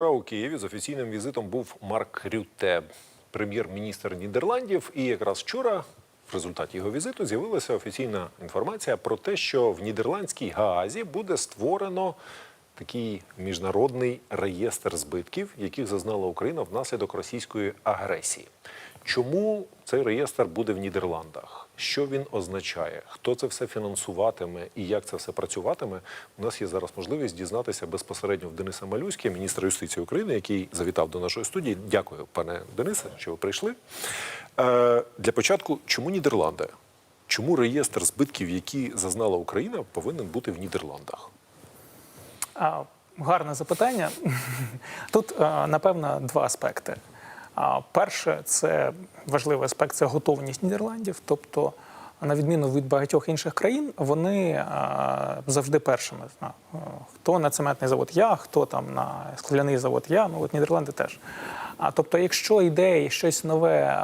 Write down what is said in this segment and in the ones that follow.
У Києві з офіційним візитом був Марк Рюте, прем'єр-міністр Нідерландів. І якраз вчора, в результаті його візиту, з'явилася офіційна інформація про те, що в нідерландській Гаазі буде створено такий міжнародний реєстр збитків, яких зазнала Україна внаслідок російської агресії. Чому цей реєстр буде в Нідерландах? Що він означає? Хто це все фінансуватиме і як це все працюватиме? У нас є зараз можливість дізнатися безпосередньо в Дениса Малюське, міністра юстиції України, який завітав до нашої студії. Дякую, пане Денисе, що ви прийшли. Е, для початку, чому Нідерланди? Чому реєстр збитків, які зазнала Україна, повинен бути в Нідерландах? Гарне запитання. Тут, напевно, два аспекти. Перше, це важливий аспект це готовність Нідерландів. Тобто, на відміну від багатьох інших країн, вони завжди першими. На, Хто на цементний завод я, хто там на скляний завод я, ну от Нідерланди теж. А тобто, якщо йде щось нове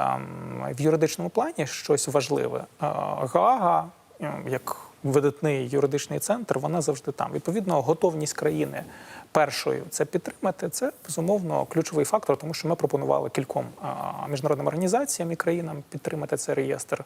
в юридичному плані, щось важливе, а, Гаага, як видатний юридичний центр, вона завжди там. Відповідно, готовність країни першою це підтримати. Це безумовно ключовий фактор, тому що ми пропонували кільком міжнародним організаціям і країнам підтримати цей реєстр.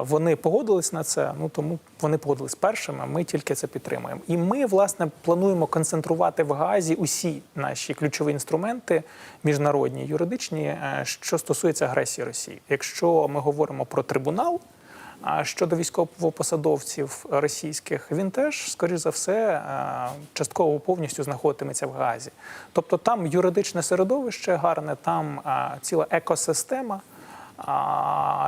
Вони погодились на це. Ну тому вони погодились першими. Ми тільки це підтримуємо. І ми власне плануємо концентрувати в Гаазі усі наші ключові інструменти міжнародні юридичні, е, що стосується агресії Росії. Якщо ми говоримо про трибунал. А щодо військовопосадовців російських, він теж, скоріш за все, е, частково повністю знаходитиметься в Газі. Тобто там юридичне середовище гарне, там е, ціла екосистема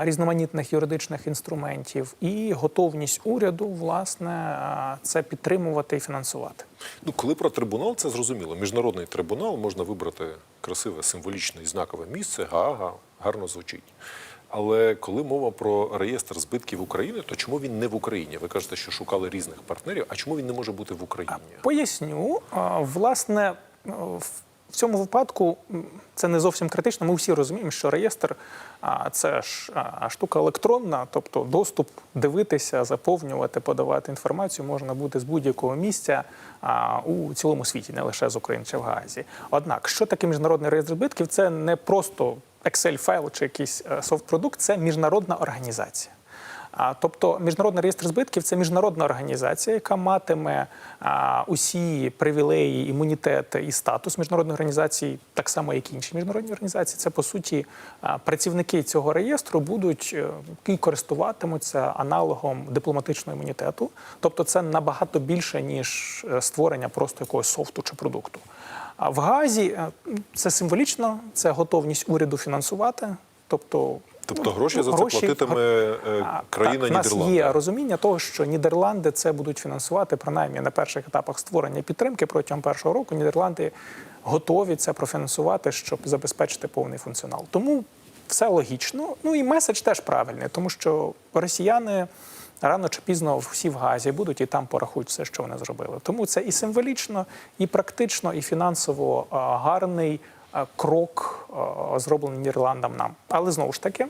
різноманітних юридичних інструментів і готовність уряду, власне, е, це підтримувати і фінансувати. Ну, коли про трибунал, це зрозуміло. Міжнародний трибунал можна вибрати красиве, символічне і знакове місце. Гаага гарно звучить. Але коли мова про реєстр збитків України, то чому він не в Україні? Ви кажете, що шукали різних партнерів. А чому він не може бути в Україні? Поясню, власне, в в цьому випадку це не зовсім критично. Ми всі розуміємо, що реєстр це ж штука електронна, тобто доступ дивитися, заповнювати, подавати інформацію можна буде з будь-якого місця у цілому світі, не лише з України чи в Гаазі. Однак, що таке міжнародний реєстр збитків? Це не просто Excel-файл чи якийсь е, софт-продукт, це міжнародна організація. Тобто міжнародний реєстр збитків це міжнародна організація, яка матиме усі привілеї, імунітети і статус міжнародної організації, так само як і інші міжнародні організації. Це по суті працівники цього реєстру будуть е, і користуватимуться аналогом дипломатичного імунітету. Тобто, це набагато більше ніж е, створення просто якогось софту чи продукту. А в Газі е, це символічно, це готовність уряду фінансувати. Тобто Тобто гроші за це платитиме е, а, країна так, У нас є розуміння того, що Нідерланди це будуть фінансувати принаймні на перших етапах створення підтримки протягом першого року. Нідерланди готові це профінансувати, щоб забезпечити повний функціонал. Тому все логічно. Ну і меседж теж правильний, тому що росіяни. Рано чи пізно всі в Газі будуть і там порахують все, що вони зробили. Тому це і символічно, і практично, і фінансово гарний крок, зроблений Нідерландам нам. Але знову ж таки,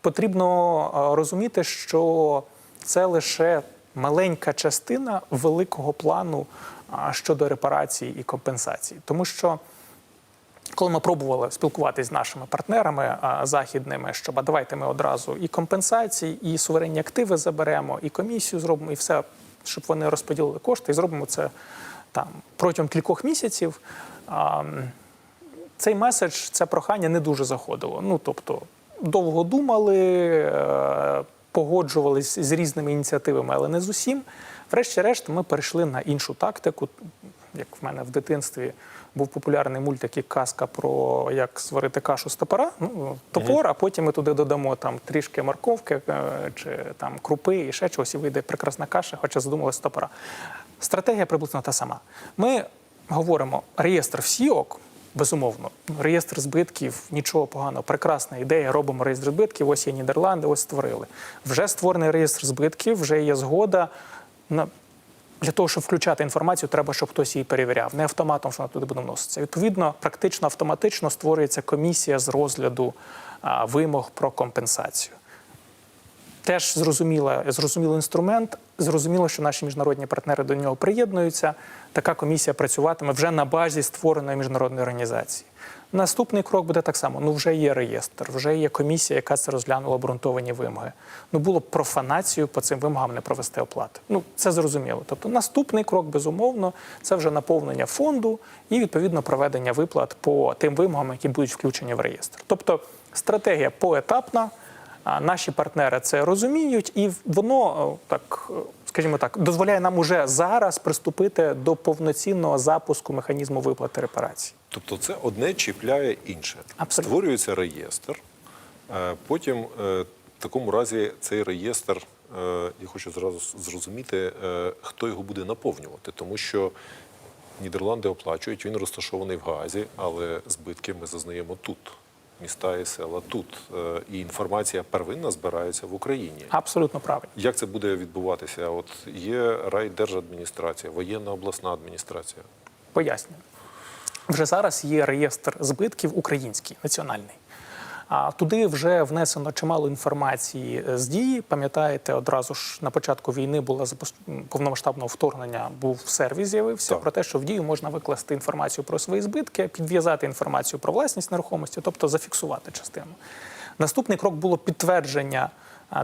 потрібно розуміти, що це лише маленька частина великого плану щодо репарації і компенсації, тому що. Коли ми пробували спілкуватися з нашими партнерами а, західними, щоб а давайте ми одразу і компенсації, і суверенні активи заберемо, і комісію зробимо, і все, щоб вони розподілили кошти, і зробимо це там протягом кількох місяців. А, цей меседж, це прохання не дуже заходило. Ну тобто довго думали, е, погоджувались з різними ініціативами, але не з усім. Врешті-решт, ми перейшли на іншу тактику. Як в мене в дитинстві був популярний мультик і казка про як сварити кашу з топора. Ну, топор, а потім ми туди додамо там трішки морковки е, чи там крупи і ще чогось, і вийде прекрасна каша, хоча задумалась з топора. Стратегія приблизно та сама. Ми говоримо реєстр всіок. Безумовно, реєстр збитків, нічого поганого, прекрасна ідея. Робимо реєстр збитків. Ось є Нідерланди, ось створили. Вже створений реєстр збитків, вже є згода на для того, щоб включати інформацію, треба, щоб хтось її перевіряв. Не автоматом, що вона туди буде вноситися. Відповідно, практично автоматично створюється комісія з розгляду а, вимог про компенсацію. Теж зрозумілий інструмент, Зрозуміло, що наші міжнародні партнери до нього приєднуються. Така комісія працюватиме вже на базі створеної міжнародної організації. Наступний крок буде так само: ну вже є реєстр, вже є комісія, яка це розглянула обґрунтовані вимоги. Ну було б профанацію по цим вимогам не провести оплати. Ну це зрозуміло. Тобто, наступний крок, безумовно, це вже наповнення фонду і відповідно проведення виплат по тим вимогам, які будуть включені в реєстр. Тобто стратегія поетапна. А Наші партнери це розуміють, і воно е, так, е, скажімо так, дозволяє нам уже зараз приступити до повноцінного запуску механізму виплати репарацій. Тобто це одне чіпляє інше. Абсолютно. Створюється реєстр. е, Потім в такому разі цей реєстр, я хочу зразу зрозуміти, хто його буде наповнювати, тому що Нідерланди оплачують, він розташований в Гаазі, але збитки ми зазнаємо тут. Міста і села тут. Е, І інформація первинна збирається в Україні. Абсолютно правильно. Як це буде відбуватися? От є райдержадміністрація, воєнна обласна адміністрація. Пояснюю. Вже зараз є реєстр збитків український, національний. А туди вже внесено чимало інформації е, з дії. Пам'ятаєте, одразу ж на початку війни було повномасштабного вторгнення, був сервіс, з'явився про те, що в дію можна викласти інформацію про свої збитки, підв'язати інформацію про власність нерухомості, тобто зафіксувати частину. Наступний крок було підтвердження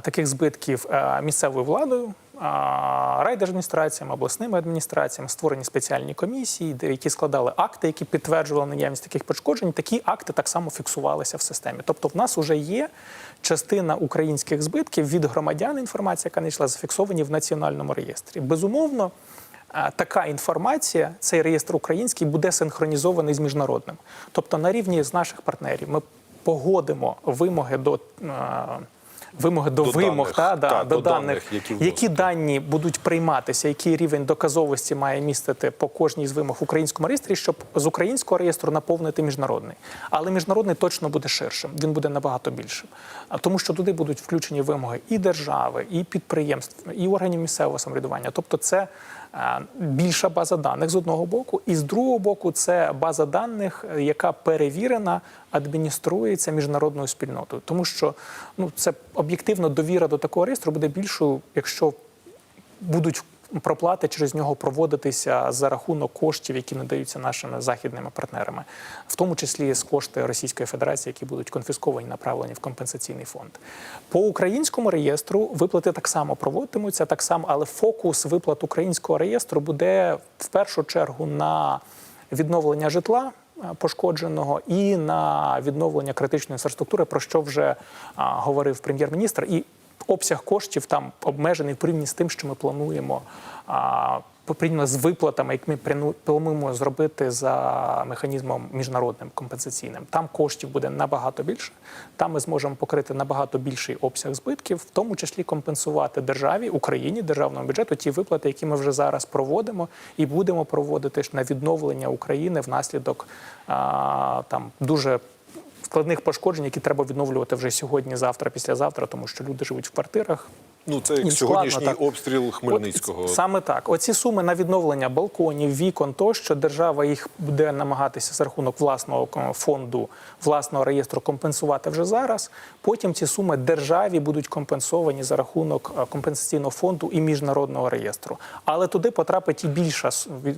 таких збитків місцевою владою, а, райдержадміністраціями, обласними адміністраціями, створені спеціальні комісії, які складали акти, які підтверджували наявність таких пошкоджень. Такі акти так само фіксувалися в системі. Тобто, в нас вже є частина українських збитків від громадян. Інформація, яка не йшла, зафіксовані в національному реєстрі. Безумовно. Така інформація, цей реєстр український, буде синхронізований з міжнародним. Тобто, на рівні з наших партнерів ми погодимо вимоги до е, вимоги до, До вимог даних. та, да, та до, до даних, даних, які які, дані будуть прийматися, який рівень доказовості має містити по кожній з вимог в українському реєстрі, щоб з українського реєстру наповнити міжнародний. Але міжнародний точно буде ширшим, він буде набагато більшим. А тому, що туди будуть включені вимоги і держави, і підприємств, і органів місцевого самоврядування. Тобто, це більша база даних з одного боку, і з другого боку, це база даних, е, яка перевірена, адмініструється міжнародною спільнотою. Тому що ну це об'єктивно довіра до такого реєстру буде більшою, якщо будуть проплати через нього проводитися за рахунок коштів, які надаються нашими західними партнерами, в тому числі з кошти Російської Федерації, які будуть конфісковані, направлені в компенсаційний фонд. По українському реєстру виплати так само проводитимуться, так само, але фокус виплат українського реєстру буде в першу чергу на відновлення житла. е, Пошкодженого і на відновлення критичної інфраструктури, про що вже а, говорив прем'єр-міністр, і обсяг коштів там обмежений в порівнянні з тим, що ми плануємо а, порівняно з виплатами, як ми плануємо зробити за механізмом міжнародним компенсаційним. Там коштів буде набагато більше. Там ми зможемо покрити набагато більший обсяг збитків, в тому числі компенсувати державі, Україні, державному бюджету ті виплати, які ми вже зараз проводимо і будемо проводити ж на відновлення України внаслідок а, там дуже складних пошкоджень, які треба відновлювати вже сьогодні, завтра, післязавтра, тому що люди живуть в квартирах. Ну, це як сьогоднішній так. обстріл Хмельницького. От, саме так. Оці суми на відновлення балконів, вікон, тощо держава їх буде намагатися за рахунок власного фонду, власного реєстру компенсувати вже зараз. Потім ці суми державі будуть компенсовані за рахунок е, компенсаційного фонду і міжнародного реєстру. Але туди потрапить і більша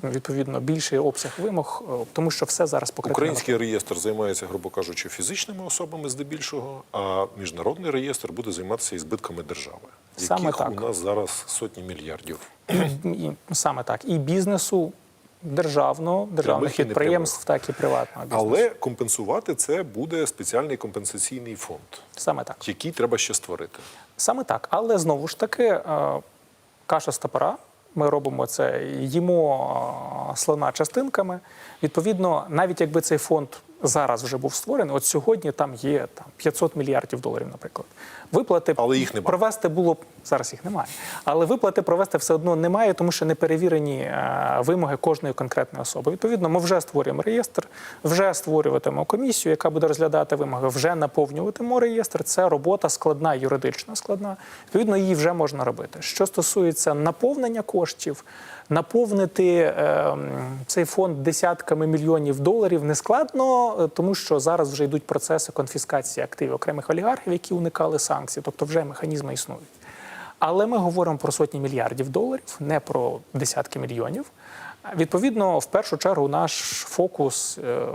відповідно більший обсяг вимог, е, тому що все зараз покрито. Український реєстр займається, грубо кажучи, фізичними особами здебільшого, а міжнародний реєстр буде займатися і збитками держави, Саме яких так. у нас зараз сотні мільярдів. І саме так. І бізнесу державного, державних Прямих і підприємств, так і приватного бізнесу. Але компенсувати це буде спеціальний компенсаційний фонд, Саме так. який треба ще створити. Саме так. Але знову ж таки, е, каша з топора. Ми робимо це, їмо е, слона частинками. Відповідно, навіть якби цей фонд зараз вже був створений, от сьогодні там є там 500 мільярдів доларів, наприклад. Виплати Але їх немає. провести було б зараз їх немає. Але виплати провести все одно немає, тому що не перевірені е, вимоги кожної конкретної особи. Відповідно, ми вже створюємо реєстр, вже створюватимемо комісію, яка буде розглядати вимоги, вже наповнюватимемо реєстр. Це робота складна, юридично складна. Відповідно, її вже можна робити. Що стосується наповнення коштів, наповнити е, цей фонд десятками мільйонів доларів не складно, е, тому що зараз вже йдуть процеси конфіскації активів окремих олігархів, які уникали санкцій, тобто вже механізми існують. Але ми говоримо про сотні мільярдів доларів, не про десятки мільйонів. Відповідно, в першу чергу, наш фокус е,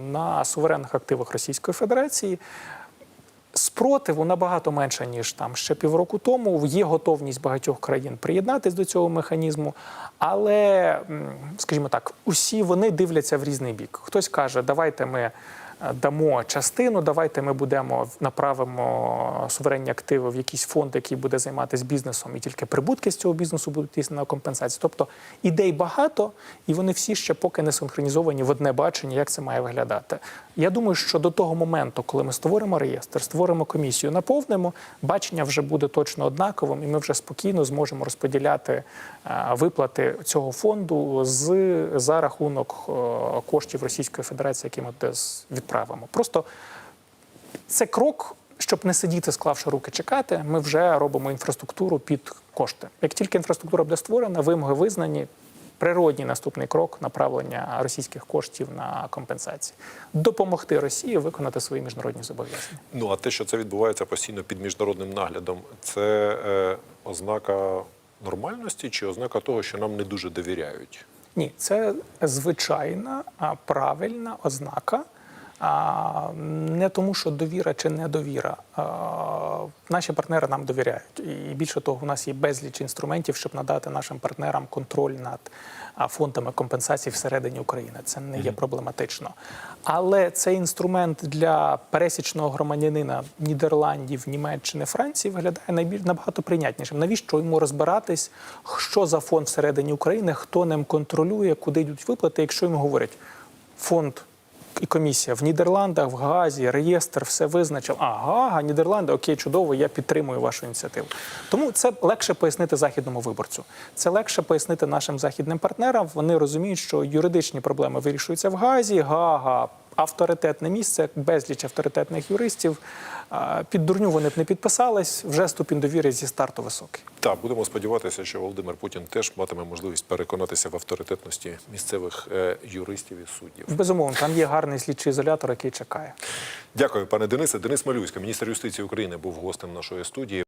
на суверенних активах Російської Федерації. Спротиву набагато менше ніж там ще півроку тому. Є готовність багатьох країн приєднатись до цього механізму, але, скажімо так, усі вони дивляться в різний бік. Хтось каже, давайте ми е, дамо частину, давайте ми будемо направимо суверенні активи в якийсь фонд, який буде займатися бізнесом, і тільки прибутки з цього бізнесу будуть йти на компенсацію. Тобто ідей багато, і вони всі ще поки не синхронізовані в одне бачення, як це має виглядати. Я думаю, що до того моменту, коли ми створимо реєстр, створимо комісію, наповнимо, бачення вже буде точно однаковим, і ми вже спокійно зможемо розподіляти е, виплати цього фонду з за рахунок е, коштів Російської Федерації, які ми десь відправимо. Просто це крок, щоб не сидіти, склавши руки, чекати. Ми вже робимо інфраструктуру під кошти. Як тільки інфраструктура буде створена, вимоги визнані. Природній наступний крок направлення російських коштів на компенсації, допомогти Росії виконати свої міжнародні зобов'язання. Ну а те, що це відбувається постійно під міжнародним наглядом, це е, ознака нормальності чи ознака того, що нам не дуже довіряють? Ні, це звичайна правильна ознака. А, не тому, що довіра чи недовіра. А, наші партнери нам довіряють. І більше того, у нас є безліч інструментів, щоб надати нашим партнерам контроль над фондами компенсації всередині України. Це не є проблематично. Але цей інструмент для пересічного громадянина Нідерландів, Німеччини, Франції виглядає найбільш набагато прийнятнішим. Навіщо йому розбиратись, що за фонд всередині України, хто ним контролює, куди йдуть виплати, якщо йому говорять фонд і комісія в Нідерландах, в Газі, реєстр, все визначив. А Гага, Нідерланди, окей, чудово, я підтримую вашу ініціативу. Тому це легше пояснити західному виборцю. Це легше пояснити нашим західним партнерам. Вони розуміють, що юридичні проблеми вирішуються в Газі, Гаага. Авторитетне місце, безліч авторитетних юристів. Під дурню вони б не підписались. Вже ступінь довіри зі старту високий. Так, будемо сподіватися, що Володимир Путін теж матиме можливість переконатися в авторитетності місцевих е, юристів і суддів. Безумовно, там є гарний слідчий ізолятор, який чекає. Дякую, пане Денисе. Денис Малюська, міністр юстиції України, був гостем нашої студії.